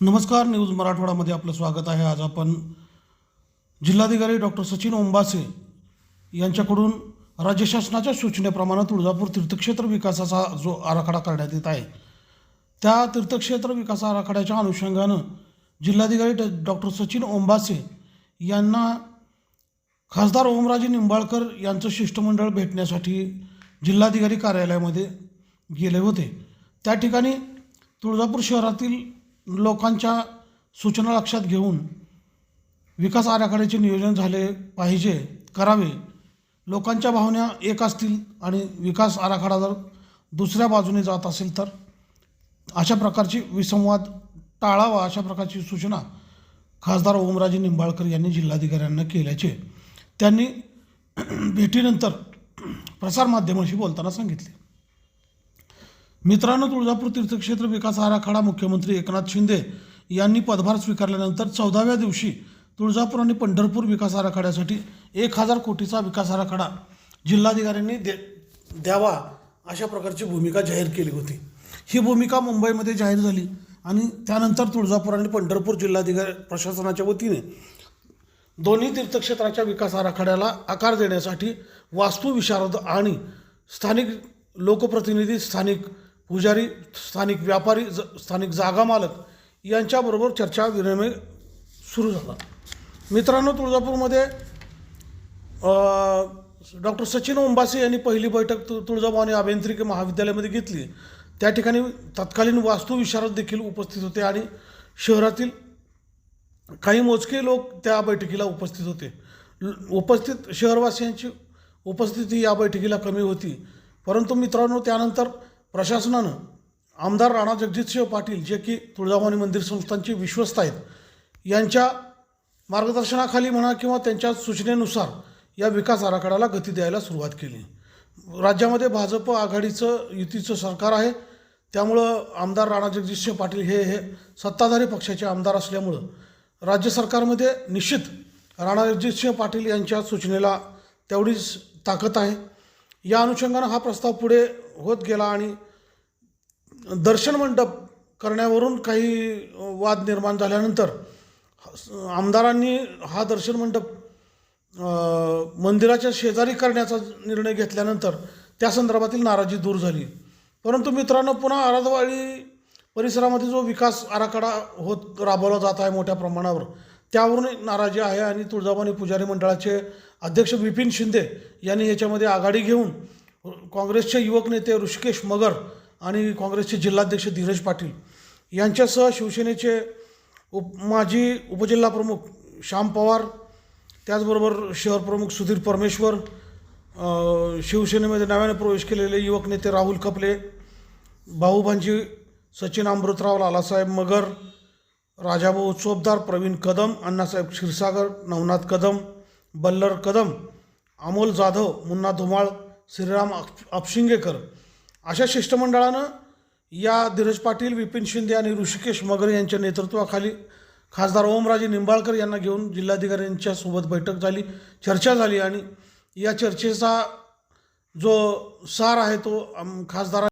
नमस्कार न्यूज मराठवाडामध्ये आपलं स्वागत आहे. आज आपण जिल्हाधिकारी डॉक्टर सचिन ओंबासे यांच्याकडून राज्य शासनाच्या सूचनेप्रमाणे तुळजापूर तीर्थक्षेत्र विकासाचा जो आराखडा करण्यात येत आहे त्या तीर्थक्षेत्र विकास आराखड्याच्या अनुषंगानं जिल्हाधिकारी ड डॉक्टर सचिन ओंबासे यांना खासदार ओमराजे निंबाळकर यांचं शिष्टमंडळ भेटण्यासाठी जिल्हाधिकारी कार्यालयामध्ये गेले होते. त्या ठिकाणी तुळजापूर शहरातील लोकांच्या सूचना लक्षात घेऊन विकास आराखड्याचे नियोजन झाले पाहिजे करावे. लोकांच्या भावना एक असतील आणि विकास आराखडा जर दुसऱ्या बाजूने जात असेल तर? अशा प्रकारची विसंवाद टाळावा अशा प्रकारची सूचना खासदार ओमराजे निंबाळकर यांनी जिल्हाधिकाऱ्यांना केल्याचे. त्यांनी भेटीनंतर प्रसारमाध्यमांशी बोलताना सांगितले. मित्रांनो तुळजापूर तीर्थक्षेत्र विकास आराखडा मुख्यमंत्री एकनाथ शिंदे यांनी पदभार स्वीकारल्यानंतर चौदाव्या दिवशी तुळजापूर आणि पंढरपूर विकास आराखड्यासाठी एक हजार कोटीचा विकास आराखडा जिल्हाधिकाऱ्यांनी दे द्यावा अशा प्रकारची भूमिका जाहीर केली होती. ही भूमिका मुंबईमध्ये जाहीर झाली आणि त्यानंतर तुळजापूर आणि पंढरपूर जिल्हाधिकारी प्रशासनाच्या वतीने दोन्ही तीर्थक्षेत्राच्या विकास आराखड्याला आकार देण्यासाठी वास्तुविशारद आणि स्थानिक लोकप्रतिनिधी स्थानिक पुजारी स्थानिक व्यापारी ज स्थानिक जागा मालक यांच्याबरोबर चर्चा विनिमय सुरू झाला. मित्रांनो तुळजापूरमध्ये डॉक्टर सचिन ओंबासे यांनी पहिली बैठक तु तुळजाभवानी अभियांत्रिकी महाविद्यालयामध्ये घेतली. त्या ठिकाणी तत्कालीन वास्तुविशारद देखील उपस्थित होते आणि शहरातील काही मोजके लोक त्या बैठकीला उपस्थित होते. उपस्थित शहरवासियांची उपस्थिती या बैठकीला कमी होती. परंतु मित्रांनो त्यानंतर प्रशासनानं आमदार राणा जगजितसिंह पाटील जे की तुळजाभवानी मंदिर संस्थांचे विश्वस्त आहेत यांच्या मार्गदर्शनाखाली म्हणा किंवा त्यांच्या सूचनेनुसार या विकास आराखड्याला गती द्यायला सुरुवात केली. राज्यामध्ये भाजप आघाडीचं युतीचं सरकार आहे. त्यामुळं आमदार राणा जगजितसिंह पाटील हे हे सत्ताधारी पक्षाचे आमदार असल्यामुळं राज्य सरकारमध्ये निश्चित राणा जगजितसिंह पाटील यांच्या सूचनेला तेवढीच ताकद आहे. या अनुषंगानं हा प्रस्ताव पुढे होत गेला आणि दर्शन मंडप करण्यावरून काही वाद निर्माण झाल्यानंतर आमदारांनी हा दर्शन मंडप मंदिराच्या शेजारी करण्याचा निर्णय घेतल्यानंतर त्या संदर्भातील नाराजी दूर झाली. परंतु मित्रांनो पुन्हा आराधवाडी परिसरामध्ये जो विकास आराखडा होत राबवला जात आहे मोठ्या प्रमाणावर त्यावरून नाराजी आहे आणि तुळजाभवानी पुजारी मंडळाचे अध्यक्ष विपिन शिंदे यांनी याच्यामध्ये आघाडी घेऊन काँग्रेसचे युवक नेते ऋषिकेश मगर आणि काँग्रेसचे जिल्हाध्यक्ष धीरज पाटील यांच्यासह शिवसेनेचे उप माजी उपजिल्हाप्रमुख श्याम पवार त्याचबरोबर शहर प्रमुख सुधीर परमेश्वर शिवसेनेमध्ये नव्याने प्रवेश केलेले युवक नेते राहुल कपले भाऊभांजी सचिन अमृतराव लालासाहेब मगर राजाभाऊ चोपदार प्रवीण कदम अण्णासाहेब क्षीरसागर नवनाथ कदम बल्लर कदम अमोल जाधव मुन्ना धुमाळ श्रीराम अप अपशिंगेकर अशा शिष्टमंडळानं या धीरज पाटील विपिन शिंदे आणि ऋषिकेश मगर यांच्या नेतृत्वाखाली खासदार ओमराजे निंबाळकर यांना घेऊन जिल्हाधिकाऱ्यांच्या सोबत बैठक झाली चर्चा झाली आणि या चर्चेचा जो सार आहे तो खासदार